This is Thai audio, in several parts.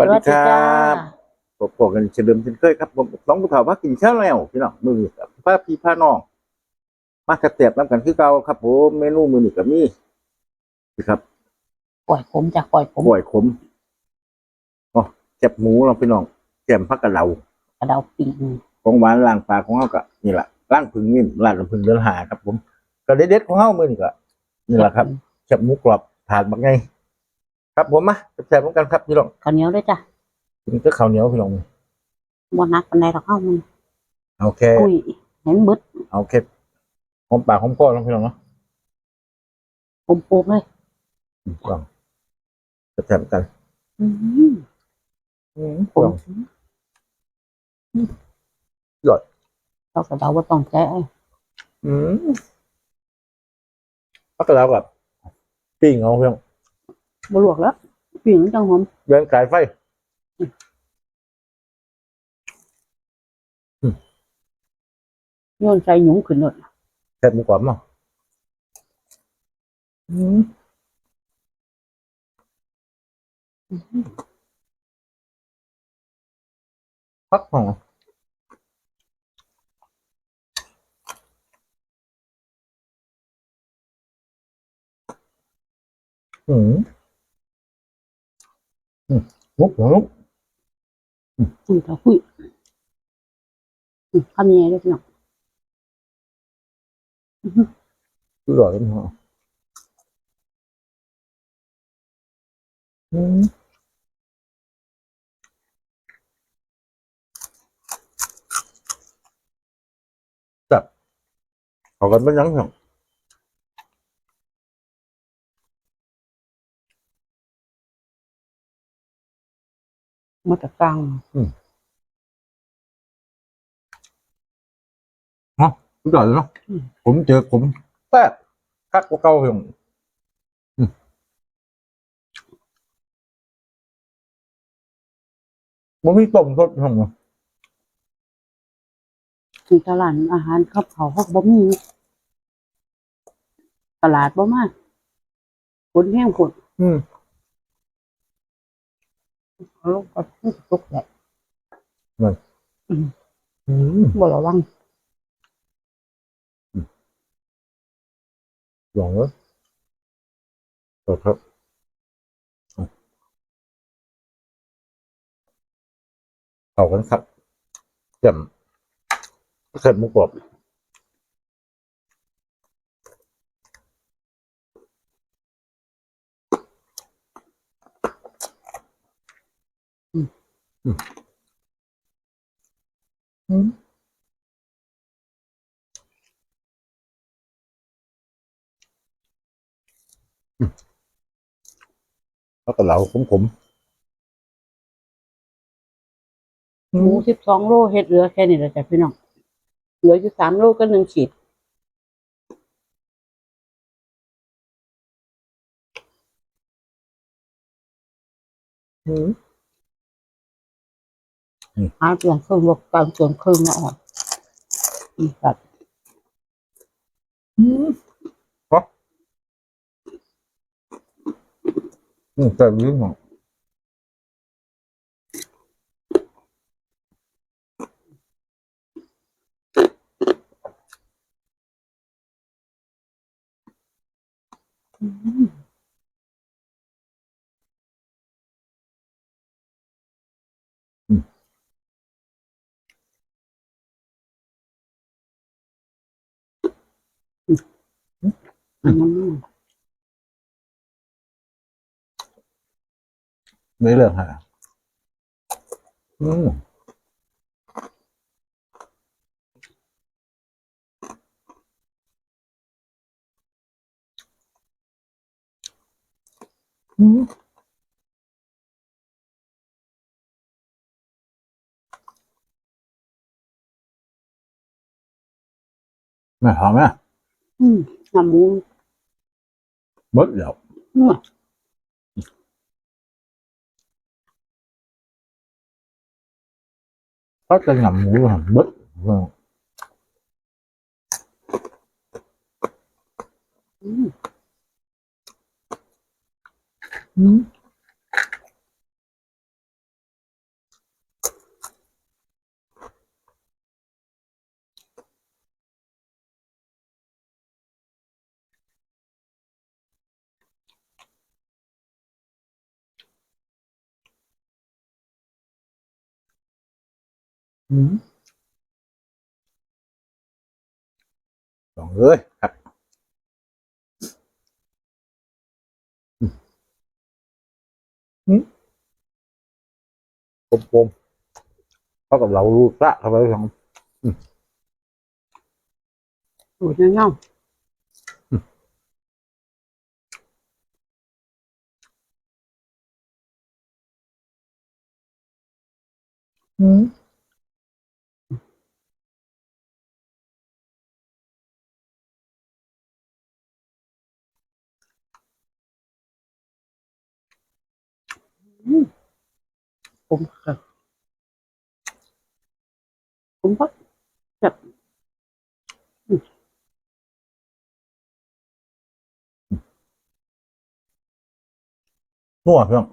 สวัสดีครัจ้าบพบกันเช่นเดิมเช่นเคยครับผมน้องผู้เฒ่าพักกินเช้าแล้วพี่น้องมือนี้ครับป้าพี่พาน้อง มากระเตียบน้ำกันคือเก่าครับผมเมนูมือนี้ก็มีนี่ครับปล่อยผมจากปล่อยผมบ่อยขมอ๋อแจ็บหมูเราพี่น้องแจ่มพักกะเหลากระเดาปิงของหวานล่างปลากของเฮาก็นี่แหละล่างพึ่งนิ่มล่างน้ำพึ่งเดือนหาครับ ผมก็เด็ดๆของเฮามือนี้ก็นี่แหละครับแจ็บหมูกรอบถาดบักไง ครับผมมาแซ่บๆเหมือนกันครับพี่น้องข้าวเหนียวด้วยจ้ะกินก็ข้าวเหนียวพี่น้องบ่นักปันใดหรอกข้าวมันเอาแค่กุ้ยเห็นบึดเอาแค่หอมปากหอมคอน้องพี่น้องเนาะผมปลูกเลยลองจะแถมกัน อืมอืมผมลองเรากระเดาว่าต้องแก้อืมพักแล้วกับปิ้งเอาเพียง บลวกแล้วปิ่งจังหอมเดินสายไฟโยนใส่หยุงขึ้นหนดแซ่บหมูกรอบมั้งอืมพักหอมอืมอืม ลุกลุกคุยต่อคุยอืมข้าวเหนียวด้วยพี่น้องอร่อยจังเหรออืมแบบเขากันไม่ยั้งหร มาจากกลางอร่อยเลยเนาะผมเจอผมแซ่บคักกว่าเก่าเพียงอืมมันมีต้มสดห้องเนาะมีตลาดอาหารข้าวเผาเขาก็บ่มีตลาดบ่มากคนแห้งคนอืมเอา ลงก็ทุกแหละอืมบ่ระวังลองเลยสดครับเอากันครับแจ่มเสร็จหมูกรอบ แล้วก็เหลาขมหมูสิบสองโลเฮ็ดเหลือแค่นี้แหละจ้ะพี่น้อง เหลืออยู่สามโลก็หนึ่งขีดอืม หาเปลี่ยนเครื่องลบการเปลี่ยนเครื่องมาออกอีกแบบอืมฮะอืมแต่เรื่องของอันนั้นไม่เรื่องฮะอืม อืมไม่หอมไหมอืมน้ำหมูหมดแล้วนวด có cái ngầm mũi là bít vâng อื มลองเลยครับอืมอืมกลมๆเท่ากับเราลูกละเข้าไปสองสูตรเงาอืม ผมครับผมพักนัวเพื่อน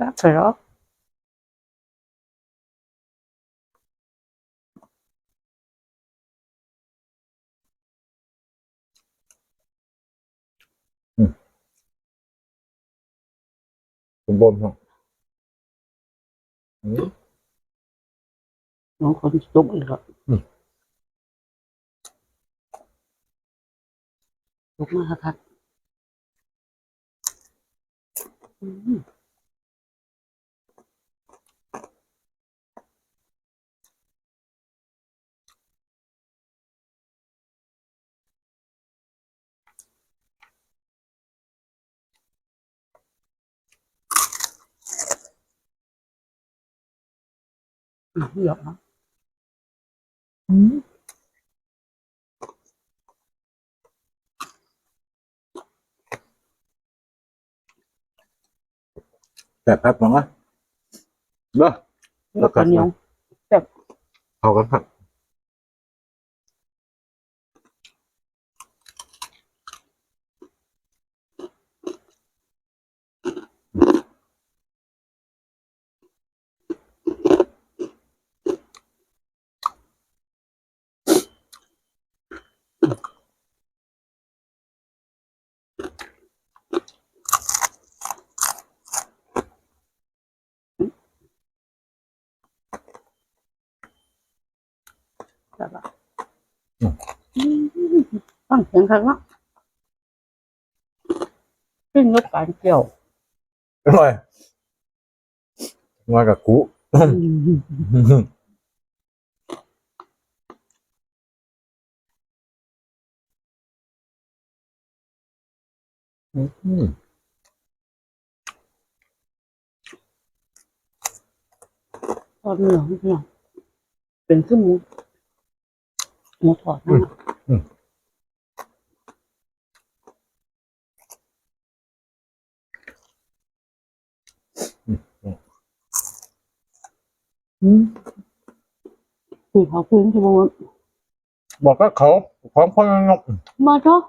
รักไปหรอเป็ นบนเพื่อนอืมน้องคนจุกอีกแล้วอืมจุกมากครับอืมอะเห รออืมแต่พักมั้งอะเด้อแล้วก็เหนียวเอากันครับ 嗯แบบว่าตั้งเสียงครั้งละขึ้นรถการเกี่ยวอร่อยมากับกูอืมทอดเหนียวเหนียวเป็นขึ้นหมู หมูทอดนั่นน่ะอืมคุยเขาคุยที่บอกว่าบอกก็เขาพร้อมพ่อนงมาเถอะ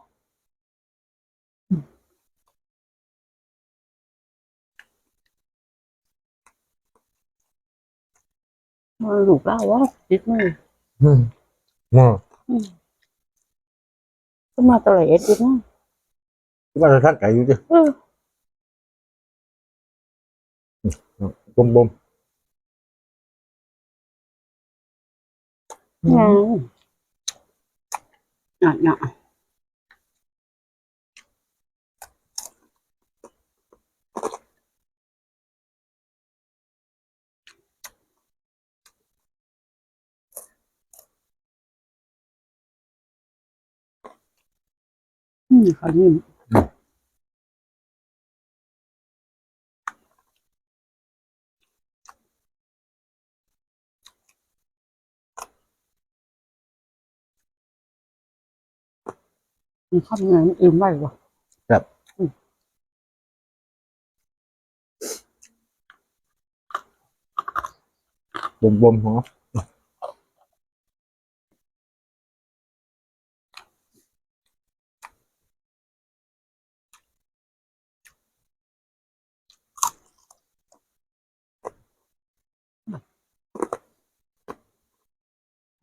มาลูกเล่าว่าจิตมือ อืม มาอืมก็มาตลอดเอ็ดอยู่นะที่บ้านท่านไก่อยู่ดิเออบมบมงานน่ะน่ะ เขายิ้มมันทำไงมันอิ่มได้วะครับบ่มๆเหรอ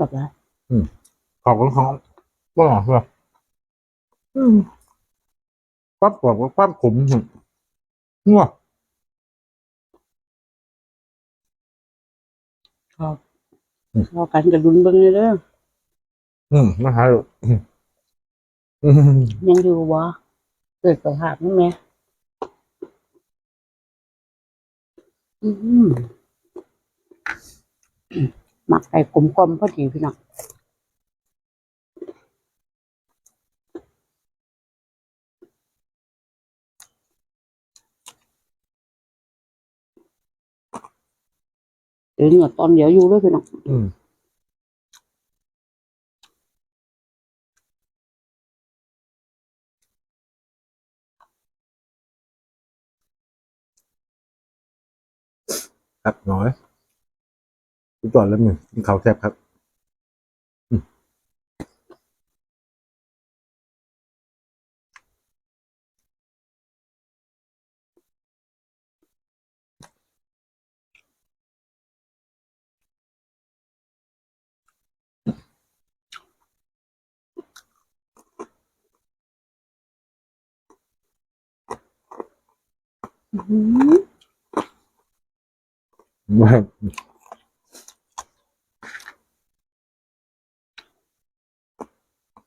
แบบนั้นขอบคุณครับว่าเหรออืมความกรอบกับความขมอืมงัวครับพอกันกับดุนเบิ้งเลยเด้ออืมนะฮะอืมอืมยังอยู่วะเกิดสภาพนั่นไหมอืม หมักไก่กลมกลมๆพอดีพี่น้องเดี๋ยวเนี่ยตอนเดี๋ยวอยู่เลยพี่น้องอืมครับน้อย ทุกตอนแล้วมึงกินข้าวแซ่บครับอื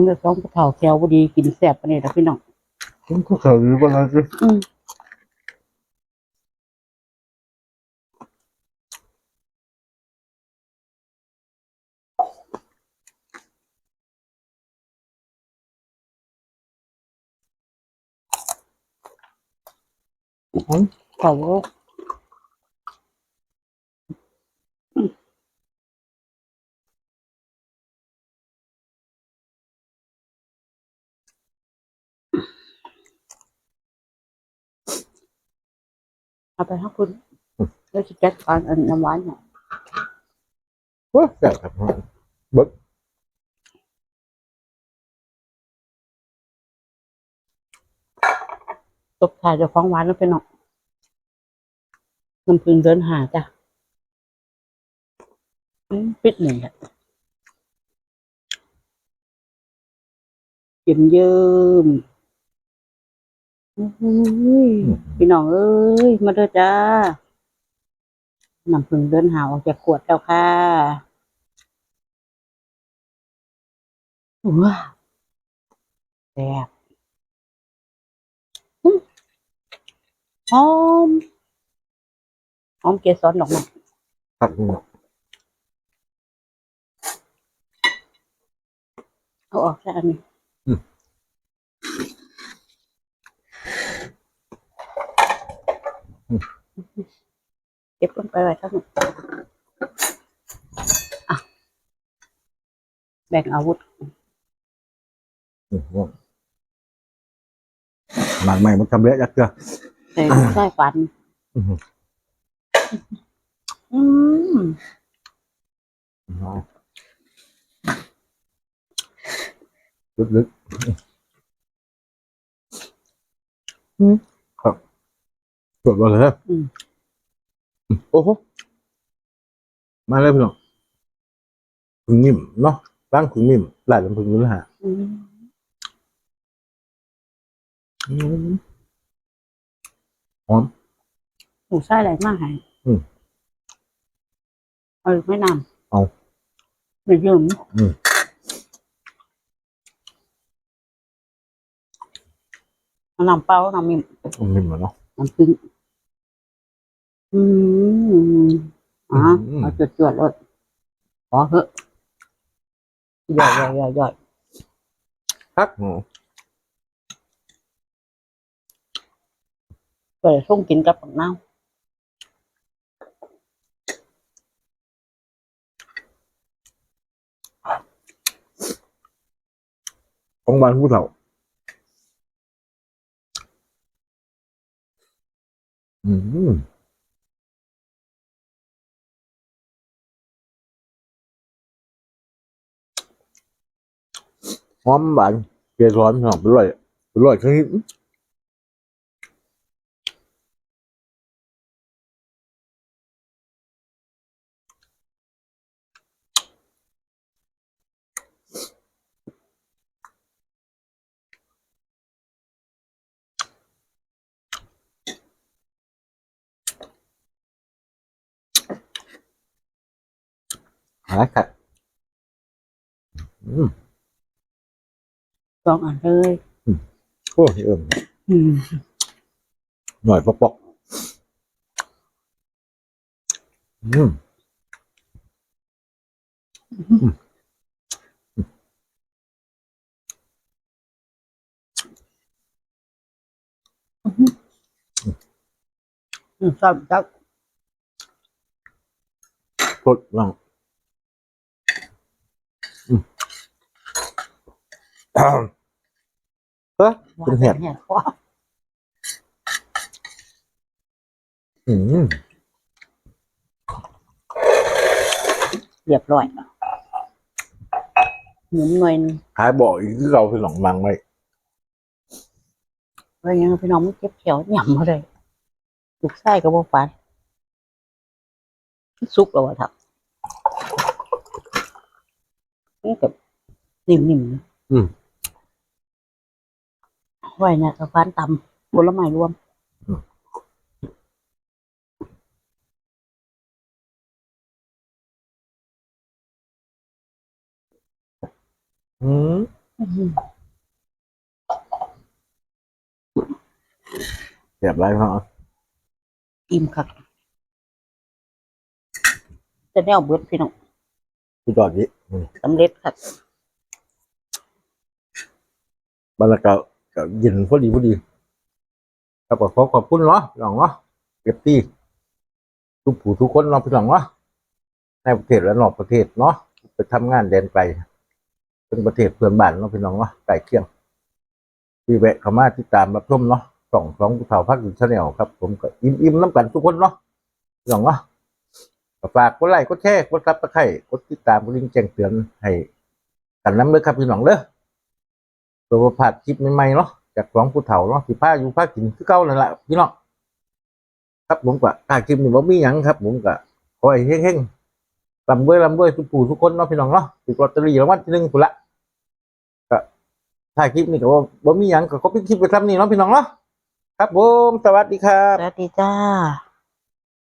คนจะต้องกระเถาแควพอดีกินแสบปะเนี่ยนะพี่น้องผมก็เคยรู้ว่าอะไรสิอืมอืมเขา เอาไปให้คุณแล้วจะจัดการอันน้ำหวานเนี่ยว่าแซ่บครับเบิกตบถ่ายเจะฟ้าของหวานแล้วพี่น้องน้ำพึ่งเดินหาจ้ะอืมปิดหนึ่งอะเยิ้มเยิ้ม อุ้ยพี่น้องเอ้ย มาเด้อจ้าน้ำพึ่งเดินหาออกจากขวดแล้วค่ะว้าวแซ่บอื้อหอมหอมเกสรดอกไม้ครับอืมเอาออกแค่อันนี้ เก็บลงไปไว้ทั้งหมดอะแบ่งอาวุธอืมว่าหมากใหม่มันทำเละยักษ์เกลือใส่ใส่ฟันอืมอืมลึกลึกอืมครับ สดมาเลยอืม โอ้โหมาเลยพี่น้องผึ่งนิ่มเนาะร่างผึ่งนิ่มหลายลำพึงนู้นฮะอืมอืมหอมหมูไส้อะไรมากหายอืมเอาหรือไม่นำเอาไม่ยืมอืม เอาน้ำเปล่าน้ำมิมนิ่มเหรอเนาะ น้ำพึ่งอืมอะอืม เอาจวดจวดๆเลยขอเถอะย่อยย่อยย่อยย่อยครับอืมก็เลยส่งกินกับปักน้าของบ้านผู้เฒ่า อืมหอมหวานเกลือร้อนหอมอร่อยอร่อยชนิด หาขัดอืมสองอันเลยโอ้ยเอิ่มอืมหน่อยปอกปอกอืมอืมชอบชอบสดลองอืมอ้าว เออหวาเป็นนเห็ดเห็ดว้าอืมเรียบร้อยหมุนหน่อยหนึงขายบ่อยที่เราเป็นหลงมังไว้เพราะงั้นพี่น้องมันเจ็บแขวหย่ำมาเลยลูกไส้ก็บ่ฟันซุกแล้ววะทับนี่กับนิ่มๆนะอืม ไว้เนี่ยกับฟันตำผลไม้รวมอืมอื้อหือเสียบไรเขาอิ่มคักจะแนวเบิดพี่น้องพี่จอดนี้อืมสำเร็จครับบรรยากาศ ก็เย็นพอดีพอดีครับก็ขอขอบคุณเนาะพี่น้องเนาะเก็บตี้ทุกผู้ทุกคนเนาะพี่น้องเนาะในประเทศและนอกประเทศเนาะไปทำงานแดนไกลเป็นประเทศเพื่อนบ้านเนาะพี่น้องเนาะไก่เคียงที่แวะเข้ามาติดตามรับชมเนาะสองสองผู้เฒ่าพักอยู่ชาแนลครับ ผมก็อิ่มอิ่มน้ำกันทุกคนเนาะพี่น้องเนาะฝากกดไลค์กดแชร์กดซับสไครต์กดติดตามกดลิงก์แจ้งเตือนให้กันน้ำเลยครับพี่น้องเด้อ ตัวประผัดคลิปใหม่ๆเนาะจากสองผู้เฒ่าเนาะสิผ้าอยู่ผ้ากินคือเก่านั่นแหละพี่น้องครับผมก็ถ้าคลิปนี้บ่มีหยังครับ ผมก็ขอให้เฮงๆลำด้วยลำด้วยทุกผู้ทุกคนเนาะพี่น้องเนาะติดลอตเตอรี่รางวัลที่หนึ่งพุ่นละก็ถ้าคลิปนี้ก็บ่บ่มีหยังก็ขอปิดคลิปไปทำนี่เนาะพี่น้องเนาะครับผมสวัสดีครับ สวัสดีจ้า